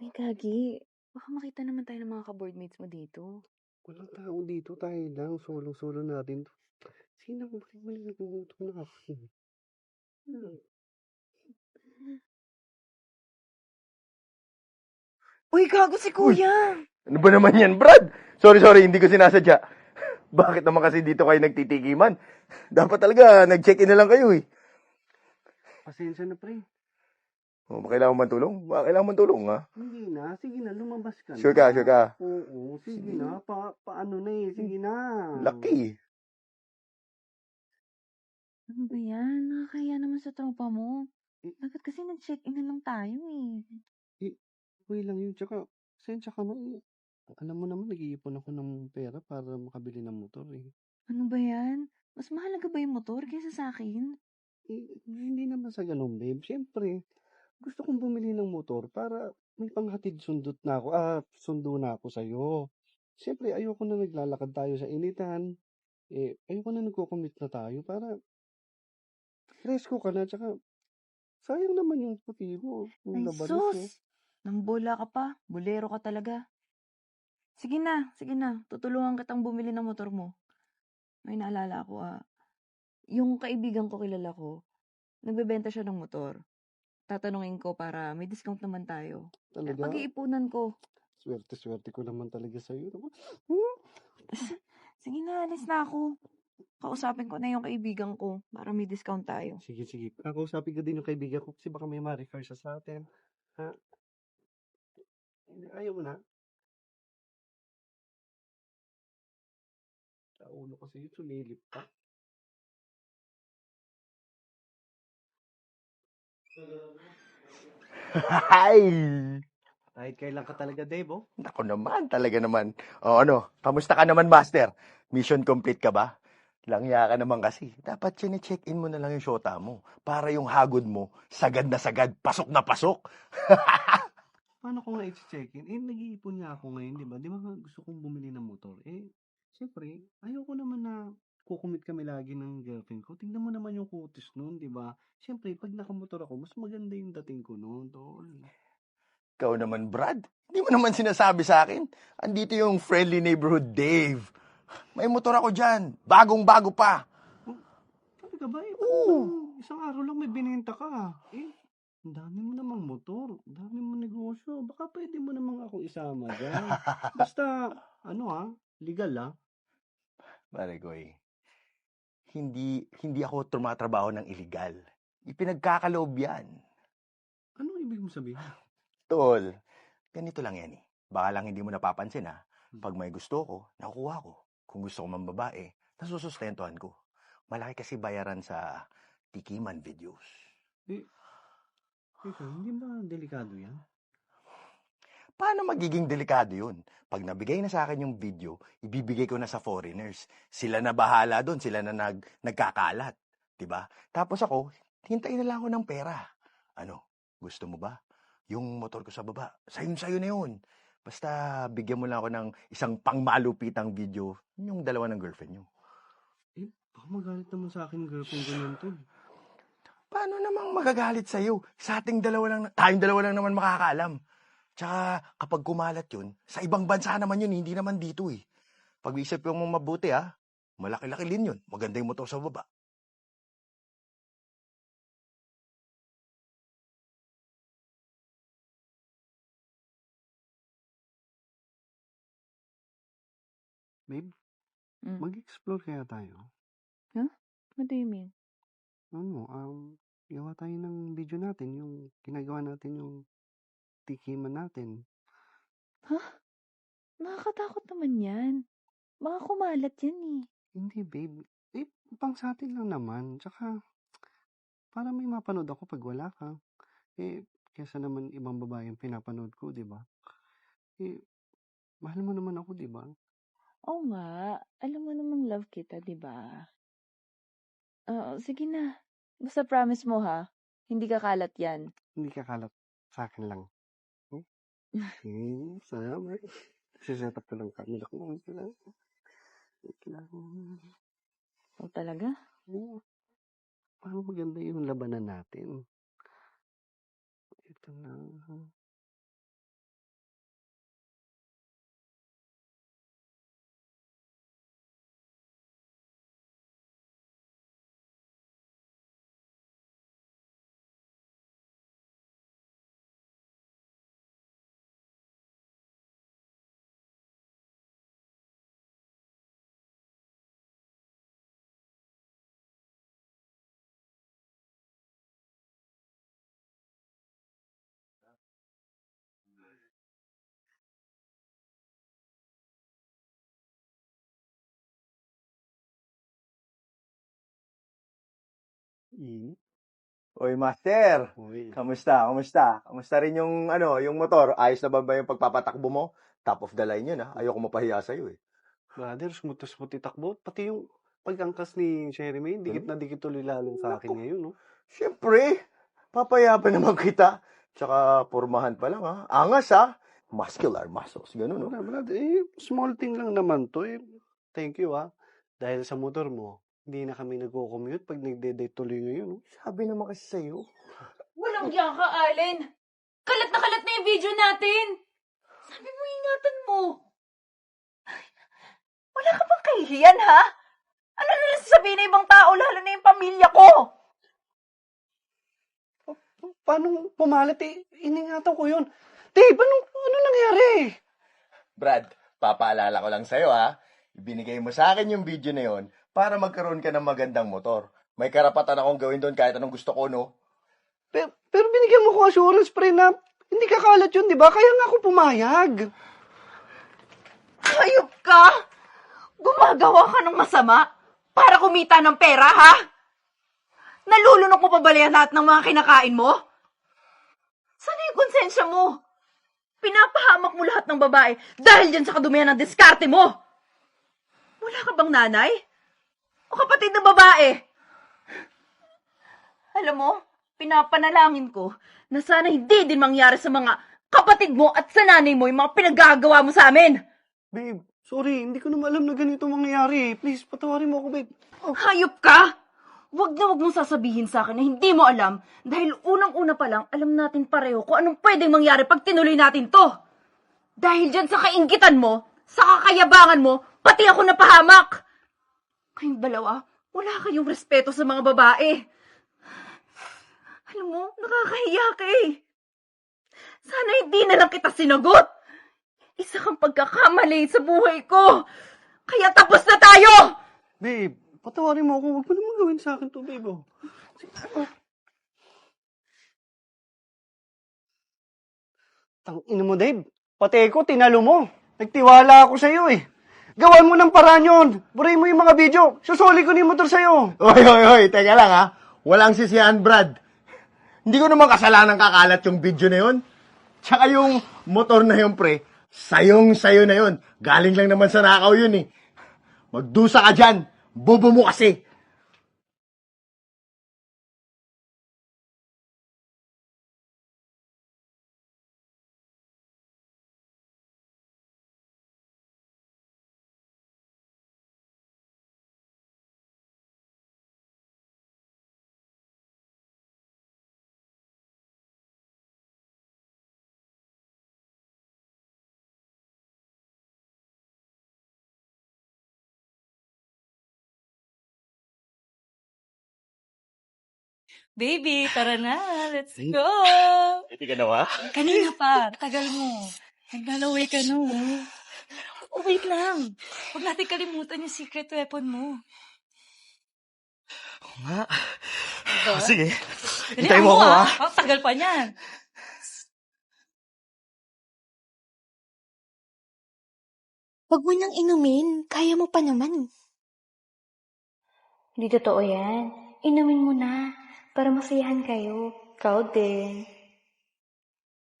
Uy, gagi. Baka makita naman tayo ng mga ka-boardmates mo dito. Walang tao dito, tayo lang. Solong-solo natin 'to. Sino mali nagugutom na ako. Hmm. Uy, gago si Uy! kuya! Ano ba naman yan, Brad? Sorry, sorry, hindi ko sinasadya. Bakit naman kasi dito kayo nagtitikiman? Dapat talaga, nag-check-in na lang kayo eh. Pasensya na, pre. Oh, kailangan man tulong? Ba, kailangan man tulong, ha? Hindi na. Sige na, lumabas ka Sure ka, na. sure ka. Oo, sige na. Pa paano na eh. Sige na. Lucky. Ano ba yan? Nakakaya naman sa tropa mo. Eh. Dapat kasi nag-check-in na lang tayo eh. Okay lang yun. Tsaka, pasensya ka na eh. Alam mo naman, nag-iipon ako ng pera para makabili ng motor eh. Ano ba yan? Mas mahalaga ba yung motor kaysa sa akin? Eh, hindi naman sa ganun, babe. Siyempre, gusto kong bumili ng motor para may panghatid sundot na ako. Ah, sundo na ako sa'yo. Siyempre, ayoko na naglalakad tayo sa initan. Eh, ayoko na nagko-commit na tayo para fresco ka na. Tsaka, sayang naman yung puti mo. Yung Ay, labanos mo. sus! Nambola ka pa. Bolero ka talaga. Sige na, sige na. Tutulungan kitang bumili ng motor mo. May naalala ako ah. Yung kaibigan ko kilala ko, nagbebenta siya ng motor. Tatanungin ko para may discount naman tayo. Talaga, Pag-iipunan ko. swerte-swerte ko naman talaga sa'yo. Sige na, alis na ako. Kausapin ko na yung kaibigan ko para may discount tayo. Sige, sige. Kakausapin ko din yung kaibigan ko kasi baka may ma-refer siya sa atin. Ha? Ayaw mo na? Sa ulo kasi yun, sumilip pa. Hi! Kahit kailan ka talaga, Dave, oh. Nako naman, talaga naman. O ano, kamusta ka naman, Master? Mission complete ka ba? Langya ka naman kasi. Dapat chine-check-in mo na lang yung shota mo. Para yung hagod mo, sagad na sagad, pasok na pasok. Paano ko nga i-check-in? Eh, nag-iipon nga ako ngayon, di ba? Di ba nga gusto kong bumili ng motor? Eh, siyempre, ayoko naman na kukumit kami lagi ng girlfriend ko. Tingnan mo naman yung kutis noon, di ba? Siyempre, pag nakamotor ako, mas maganda yung dating ko noon, tol. Ikaw naman, Brad. Hindi mo naman sinasabi sa akin. Andito yung friendly neighborhood Dave. May motor ako dyan. Bagong-bago pa. Talaga ba? Eh, Oo. isang araw lang may binenta ka. Eh, ang dami mo namang motor. Ang dami mo negosyo. Baka pwede mo namang ako isama dyan. Basta, ano ah, legal ah. Marigoy, hindi, hindi ako tumatrabaho ng illegal. Ipinagkakaloob yan. Anong ibig mo sabihin? Tol, ganito lang yan eh. Baka lang hindi mo napapansin ha. Pag may gusto ko, nakukuha ko. Kung gusto ko mang babae, nasusustentuhan ko. Malaki kasi bayaran sa tikiman videos. Teka, hindi ba delikado yan? Paano magiging delikado yun? Pag nabigay na sa akin yung video, ibibigay ko na sa foreigners. Sila na bahala doon, sila na nag, nagkakalat. ba? Tapos ako, hintayin na lang ako ng pera. Ano, gusto mo ba? Yung motor ko sa baba, sayo-sayo na yun. Basta bigyan mo lang ako ng isang pangmalupitang video, yung dalawa ng girlfriend nyo. Eh, baka magalit naman sa akin girlfriend ko nun tol. Paano namang magagalit sa'yo? Sa ating dalawa lang, tayong dalawa lang naman makakaalam. Tsaka kapag kumalat yun, sa ibang bansa naman yun, hindi naman dito eh. Pag-isip mo mabuti ha, malaki-laki din yun. Maganda yung motor sa baba. Babe, Mm. mag-explore kaya tayo? What do you mean? Ano, um, gawa tayo ng video natin, yung ginagawa natin yung tikiman natin. Nakakatakot naman yan. Baka kumalat yan eh. Hindi, babe. Eh, pang sa atin lang naman. Tsaka, para may mapanood ako pag wala ka. Eh, kesa naman ibang babae yung pinapanood ko, di ba? Eh, mahal mo naman ako, di ba? Oo nga. Alam mo namang love kita, di ba? Oo, sige na. Basta promise mo ha, hindi kakalat yan. Hindi kakalat sa akin lang. Hmm? Hmm, salamat. Siset up ko lang camera ko. Wait lang. Wait lang. O talaga? Hmm. Parang maganda yung labanan natin. Ito na. Init. Oy, master. Uy. Kamusta? Kamusta? Kamusta rin yung ano, yung motor? Ayos na ba ba yung pagpapatakbo mo? Top of the line yun, ha? Ayoko mapahiya sa'yo, eh. Brother, smooth to smooth itakbo. Pati yung pagangkas ni Sherry May, dikit na dikit tuloy lalo sa akin ngayon, no? Siyempre, papaya pa naman kita. Tsaka, pormahan pa lang, ha? Angas, ha? Muscular muscles, ganun, no? Wala, brother. Eh, small thing lang naman to. Eh, thank you, ha. Dahil sa motor mo, hindi na kami nagko-commute pag nagde-date tuloy ngayon, no? Sabi naman kasi sa'yo. Walang diyan ka, Allen. Kalat na kalat na yung video natin. Sabi mo, ingatan mo. Wala ka bang kahihiyan, ha? Ano na lang sasabihin ng ibang tao, lalo na yung pamilya ko? Paano pumalit, eh? Iningatan ko yun. Dave, ano, ano nangyari? Brad, papaalala ko lang sa'yo, ha? Ibinigay mo sa akin yung video na yon para magkaroon ka ng magandang motor. May karapatan akong gawin doon kahit anong gusto ko, no? Pero, pero binigyan mo ko assurance, pre, na hindi kakalat yun, di ba? Kaya nga ako pumayag. Hayop ka! Gumagawa ka ng masama para kumita ng pera, ha? Nalulunok mo pa ba yan lahat ng mga kinakain mo? Sana yung konsensya mo? Pinapahamak mo lahat ng babae dahil dyan sa kadumihan ng diskarte mo. Wala ka bang nanay? O kapatid na babae? Alam mo, pinapanalangin ko na sana hindi din mangyari sa mga kapatid mo at sa nanay mo yung mga pinagagawa mo sa amin. Babe, sorry, hindi ko naman alam na ganito mangyayari. Please, patawarin mo ako, babe. Hayop ka! Huwag na huwag mong sasabihin sa akin na hindi mo alam dahil unang-una pa lang alam natin pareho kung anong pwedeng mangyari pag tinuloy natin to. Dahil dyan sa kainggitan mo, sa kakayabangan mo, pati ako napahamak. Kayong dalawa, wala kayong respeto sa mga babae. Alam mo, nakakahiya ka eh. Sana hindi na lang kita sinagot. Isa kang pagkakamali sa buhay ko. Kaya tapos na tayo! Babe, patawarin mo ako. Huwag mo naman gawin sa akin to, babe. Oh. Tang ina mo, Dave. Pati ko, tinalo mo. Nagtiwala ako sa'yo eh. Gawan mo ng paraan yun. Buray mo yung mga video. Susuli ko yung motor sa'yo. Oy, oy, oy, teka lang, ha? Walang sisihan, Brad. Hindi ko naman kasalanan kakalat yung video na yun. Tsaka yung motor na yun, pre, sayong-sayo na yun. Galing lang naman sa nakaw yun, eh. Magdusa ka dyan. Bobo mo kasi. Baby, tara na. Let's go. Hindi ka nawa? Kanina pa. Tagal mo. Naglalaway ka no. Oh, wait lang. Huwag natin kalimutan yung secret weapon mo. nga. Diba? Sige. Dali, Hintayin mo ako, ako, ah. ha? Oh, tagal pa niyan. Huwag mo nang inumin. Kaya mo pa naman. Hindi totoo yan. Inumin mo na para masayahan kayo. Proud din.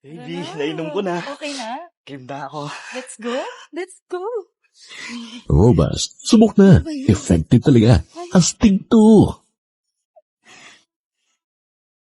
Baby, Tara nainom ko na. Okay na? Game na ako. Let's go. Let's go. Robust. Subok na. Effective talaga. Astig to.